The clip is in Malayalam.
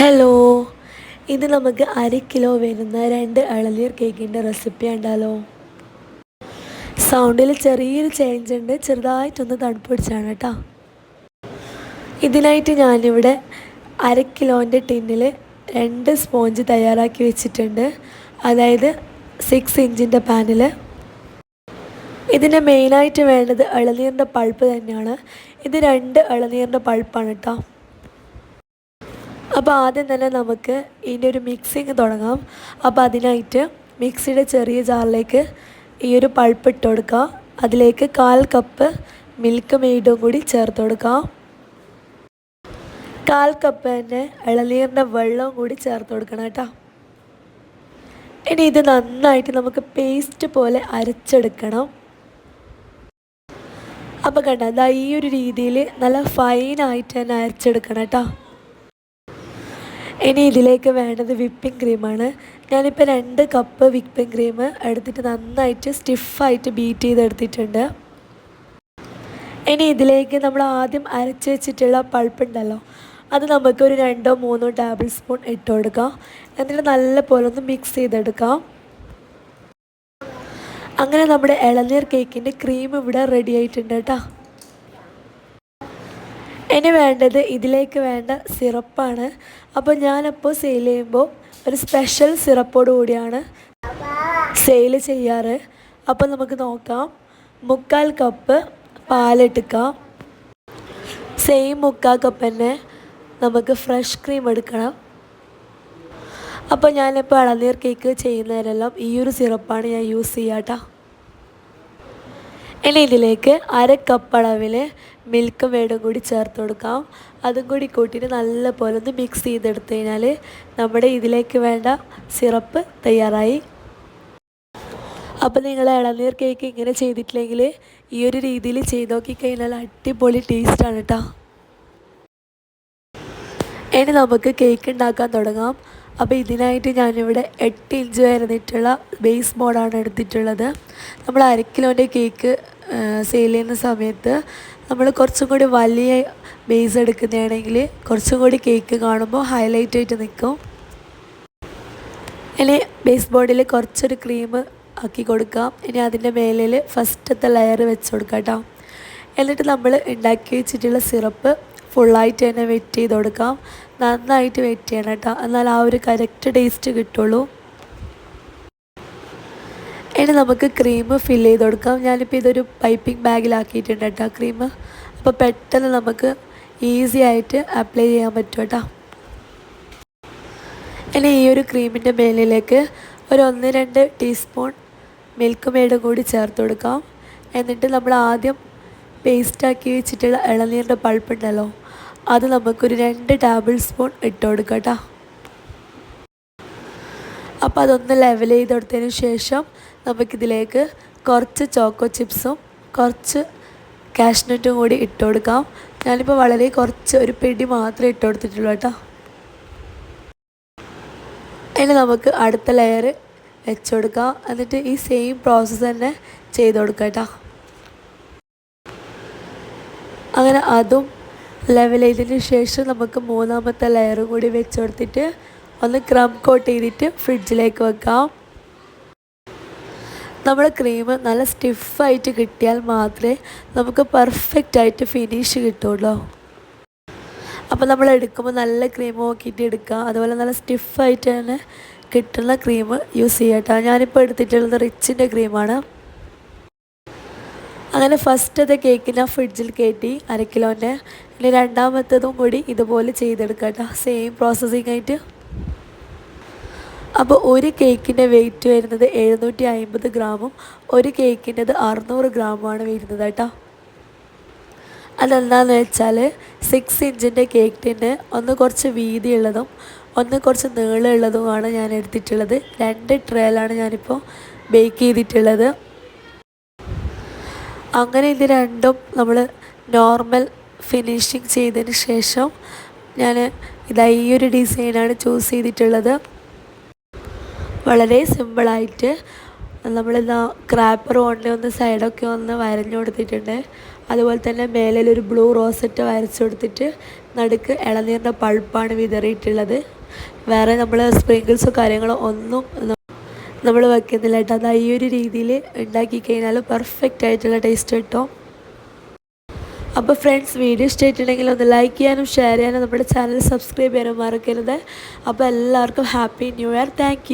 ഹലോ. ഇത് നമുക്ക് അര കിലോ വരുന്ന രണ്ട് ഇളനീർ കേക്കിന്റെ റെസിപ്പി ഉണ്ടല്ലോ സൗണ്ടിൽ ചെറിയൊരു ചേഞ്ച് ഉണ്ട്. ചെറുതായിട്ടൊന്ന് തണുപ്പ് പിടിച്ചാണ് കേട്ടോ. ഇതിനായിട്ട് ഞാനിവിടെ അര കിലോന്റെ ടിന്നിൽ രണ്ട് സ്പോഞ്ച് തയ്യാറാക്കി വെച്ചിട്ടുണ്ട്. അതായത് സിക്സ് ഇഞ്ചിന്റെ പാനിൽ ഇതിന് മെയിനായിട്ട് വേണ്ടത് ഇളനീറിന്റെ പൾപ്പ് തന്നെയാണ്. ഇത് രണ്ട് ഇളനീറിന്റെ പൾപ്പാണ് കേട്ടോ. അപ്പോൾ ആദ്യം തന്നെ നമുക്ക് ഇതിന്റെ ഒരു മിക്സിങ് തുടങ്ങാം. അപ്പോൾ അതിനായിട്ട് മിക്സിയുടെ ചെറിയ ജാറിലേക്ക് ഈ ഒരു പൾപ്പ് ഇട്ട് കൊടുക്കുക അതിലേക്ക് കാൽ കപ്പ് മിൽക്ക് മെയ്ഡും കൂടി ചേർത്ത് കൊടുക്കാം. കാൽ കപ്പ് തന്നെ ഇളനീറിന്റെ വെള്ളവും കൂടി ചേർത്ത് കൊടുക്കണം കേട്ടോ. ഇനി ഇത് നന്നായിട്ട് നമുക്ക് പേസ്റ്റ് പോലെ അരച്ചെടുക്കണം. അപ്പോൾ കണ്ട അതാ ഈ ഒരു രീതിയിൽ നല്ല ഫൈനായിട്ട് തന്നെ അരച്ചെടുക്കണം കേട്ടോ. ഇനി ഇതിലേക്ക് വേണ്ടത് വിപ്പിംഗ് ക്രീമാണ്. ഞാനിപ്പോൾ രണ്ട് കപ്പ് വിപ്പിംഗ് ക്രീം എടുത്തിട്ട് നന്നായിട്ട് സ്റ്റിഫായിട്ട് ബീറ്റ് ചെയ്തെടുത്തിട്ടുണ്ട്. ഇനി ഇതിലേക്ക് നമ്മൾ ആദ്യം അരച്ച് വെച്ചിട്ടുള്ള പൾപ്പുണ്ടല്ലോ അത് നമുക്ക് ഒരു രണ്ടോ മൂന്നോ ടേബിൾ സ്പൂൺ ഇട്ട് കൊടുക്കാം. എന്നിട്ട് നല്ല പോലെ ഒന്ന് മിക്സ് ചെയ്തെടുക്കാം. അങ്ങനെ നമ്മുടെ ഇളനീർ കേക്കിന്റെ ക്രീം ഇവിടെ റെഡി ആയിട്ടുണ്ട് കേട്ടോ. ഇനി വേണ്ടത് ഇതിലേക്ക് വേണ്ട സിറപ്പാണ്. അപ്പോൾ ഞാനപ്പോൾ സെയിൽ ചെയ്യുമ്പോൾ ഒരു സ്പെഷ്യൽ സിറപ്പോട് കൂടിയാണ് സെയിൽ ചെയ്യാറ്. അപ്പോൾ നമുക്ക് നോക്കാം. മുക്കാൽ കപ്പ് പാലെടുക്കാം. സെയിം മുക്കാൽ കപ്പ് തന്നെ നമുക്ക് ഫ്രഷ് ക്രീം എടുക്കണം. അപ്പോൾ ഞാനിപ്പോൾ ഇളനീർ കേക്ക് ചെയ്യുന്നതിനെല്ലാം ഈ ഒരു സിറപ്പാണ് ഞാൻ യൂസ് ചെയ്യാട്ടോ. ഇനി ഇതിലേക്ക് അര കപ്പ് അളവിൽ മിൽക്ക് മേടും കൂടി ചേർത്ത് കൊടുക്കാം. അതും കൂടി കൂട്ടിയിട്ട് നല്ല പോലെ ഒന്ന് മിക്സ് ചെയ്തെടുത്തു കഴിഞ്ഞാൽ നമ്മുടെ ഇതിലേക്ക് വേണ്ട സിറപ്പ് തയ്യാറായി. അപ്പോൾ നിങ്ങൾ ഇളനീർ കേക്ക് ഇങ്ങനെ ചെയ്തിട്ടില്ലെങ്കിൽ ഈ ഒരു രീതിയിൽ ചെയ്ത് നോക്കിക്കഴിഞ്ഞാൽ അടിപൊളി ടേസ്റ്റാണ് കേട്ടോ ഇനി നമുക്ക് കേക്ക് ഉണ്ടാക്കാൻ തുടങ്ങാം. അപ്പോൾ ഇതിനായിട്ട് ഞാനിവിടെ എട്ട് ഇഞ്ച് വരുന്നിട്ടുള്ള ബേസ് ബോർഡാണ് എടുത്തിട്ടുള്ളത്. നമ്മൾ അര കിലോന്റെ കേക്ക് സെയിൽ ചെയ്യുന്ന സമയത്ത് നമ്മൾ കുറച്ചും കൂടി വലിയ ബേസ് എടുക്കുന്നതാണെങ്കിൽ കുറച്ചും കൂടി കേക്ക് കാണുമ്പോൾ ഹൈലൈറ്റ് ആയിട്ട് നിൽക്കും. ഇനി ബേസ് ബോർഡിൽ കുറച്ചൊരു ക്രീം ആക്കി കൊടുക്കാം. ഇനി അതിന്റെ മേലിൽ ഫസ്റ്റത്തെ ലെയർ വെച്ച് കൊടുക്കാം എന്നിട്ട് നമ്മൾ ഉണ്ടാക്കി വെച്ചിട്ടുള്ള സിറപ്പ് ഫുള്ളായിട്ട് തന്നെ വെറ്റ് ചെയ്ത് കൊടുക്കാം. നന്നായിട്ട് വെറ്റ് ചെയ്യണം കേട്ടോ. എന്നാൽ ആ ഒരു കറക്റ്റ് ടേസ്റ്റ് കിട്ടുള്ളൂ. ഇനി നമുക്ക് ക്രീം ഫിൽ ചെയ്ത് കൊടുക്കാം. ഞാനിപ്പോൾ ഇതൊരു പൈപ്പിംഗ് ബാഗിലാക്കിയിട്ടുണ്ട് കേട്ടോ ക്രീം അപ്പോൾ പെട്ടെന്ന് നമുക്ക് ഈസി ആയിട്ട് അപ്ലൈ ചെയ്യാൻ പറ്റും കേട്ടോ. ഇനി ഈ ഒരു ക്രീമിന്റെ മേലിലേക്ക് ഒരു ഒന്ന് രണ്ട് ടീസ്പൂൺ മിൽക്ക് മെയ്ഡ് കൂടി ചേർത്ത് കൊടുക്കാം. എന്നിട്ട് നമ്മൾ ആദ്യം പേസ്റ്റാക്കി വെച്ചിട്ടുള്ള ഇളനീരിന്റെ പൾപ്പുണ്ടല്ലോ അത് നമുക്കൊരു രണ്ട് ടേബിൾ സ്പൂൺ ഇട്ട് കൊടുക്കാം കേട്ടോ അപ്പോൾ അതൊന്ന് ലെവൽ ചെയ്ത് കൊടുത്തതിന് ശേഷം നമുക്കിതിലേക്ക് കുറച്ച് ചോക്കോ ചിപ്സും കുറച്ച് കാഷ്നട്ടും കൂടി ഇട്ട് കൊടുക്കാം. ഞാനിപ്പോൾ വളരെ കുറച്ച് ഒരു പിടി മാത്രമേ ഇട്ട് കൊടുത്തിട്ടുള്ളൂ കേട്ടോ. ഇനി നമുക്ക് അടുത്ത ലെയർ വെച്ച് കൊടുക്കാം. എന്നിട്ട് ഈ സെയിം പ്രോസസ്സ് തന്നെ ചെയ്ത് കൊടുക്കാം കേട്ടോ. അങ്ങനെ അതും ലെവൽ ചെയ്തതിന് ശേഷം നമുക്ക് മൂന്നാമത്തെ ലെയറും കൂടി വെച്ച് കൊടുത്തിട്ട് ഒന്ന് ക്രം കോട്ട് ചെയ്തിട്ട് ഫ്രിഡ്ജിലേക്ക് വെക്കാം. നമ്മുടെ ക്രീം നല്ല സ്റ്റിഫായിട്ട് കിട്ടിയാൽ മാത്രമേ നമുക്ക് പെർഫെക്റ്റ് ആയിട്ട് ഫിനിഷ് കിട്ടുള്ളൂ. അപ്പോൾ നമ്മൾ എടുക്കുമ്പോൾ നല്ല ക്രീം നോക്കിയിട്ട് എടുക്കാം അതുപോലെ നല്ല സ്റ്റിഫായിട്ട് തന്നെ കിട്ടുന്ന ക്രീം യൂസ് ചെയ്യട്ടോ. ഞാനിപ്പോൾ എടുത്തിട്ടുള്ളത് റിച്ചിന്റെ ക്രീമാണ് അങ്ങനെ ഫസ്റ്റത്തെ കേക്ക് ഞാൻ ഫ്രിഡ്ജിൽ കയറ്റി അര കിലോന്റെ. പിന്നെ രണ്ടാമത്തതും കൂടി ഇതുപോലെ ചെയ്തെടുക്കാം സെയിം പ്രോസസ്സിങ് ആയിട്ട്. അപ്പോൾ ഒരു കേക്കിന്റെ വെയിറ്റ് വരുന്നത് എഴുന്നൂറ്റി അമ്പത് ഗ്രാമും ഒരു കേക്കിന്റെത് അറുന്നൂറ് ഗ്രാമുമാണ് വരുന്നത് കേട്ടോ. അതെന്താണെന്ന് വെച്ചാൽ സിക്സ് ഇഞ്ചിന്റെ കേക്കിന് ഒന്ന് കുറച്ച് വീതിയുള്ളതും ഒന്ന് കുറച്ച് നീളമുള്ളതുമാണ് ഞാൻ എടുത്തിട്ടുള്ളത്. രണ്ട് ട്രയലാണ് ഞാനിപ്പോൾ ബേക്ക് ചെയ്തിട്ടുള്ളത്. അങ്ങനെ ഇത് രണ്ടും നമ്മൾ നോർമൽ ഫിനിഷിങ് ചെയ്തതിന് ശേഷം ഞാൻ ഇതാ ഈ ഒരു ഡിസൈനാണ് ചൂസ് ചെയ്തിട്ടുള്ളത്. വളരെ സിമ്പിളായിട്ട് നമ്മളിതാ ക്രാപ്പർ കൊണ്ട് ഒന്ന് സൈഡൊക്കെ ഒന്ന് വരഞ്ഞു കൊടുത്തിട്ടുണ്ട്. അതുപോലെ തന്നെ മേലൊരു ബ്ലൂ റോസറ്റ് വരച്ചു കൊടുത്തിട്ട് നടുക്ക് ഇളനീറിന്റെ പൾപ്പാണ് വിതറിയിട്ടുള്ളത്. വേറെ നമ്മൾ സ്പ്രിങ്കിൾസോ കാര്യങ്ങളും ഒന്നും നമ്മൾ വെക്കുന്നില്ല കേട്ടോ. അത് ഈ ഒരു രീതിയിൽ ഉണ്ടാക്കി കഴിഞ്ഞാൽ പെർഫെക്റ്റ് ആയിട്ടുള്ള ടേസ്റ്റ് കിട്ടും. അപ്പോൾ ഫ്രണ്ട്സ് വീഡിയോ ഇഷ്ടമായിട്ടുണ്ടെങ്കിൽ ഒന്ന് ലൈക്ക് ചെയ്യാനും ഷെയർ ചെയ്യാനും നമ്മുടെ ചാനൽ സബ്സ്ക്രൈബ് ചെയ്യാനും മറക്കരുത്. അപ്പോൾ എല്ലാവർക്കും ഹാപ്പി ന്യൂ ഇയർ താങ്ക്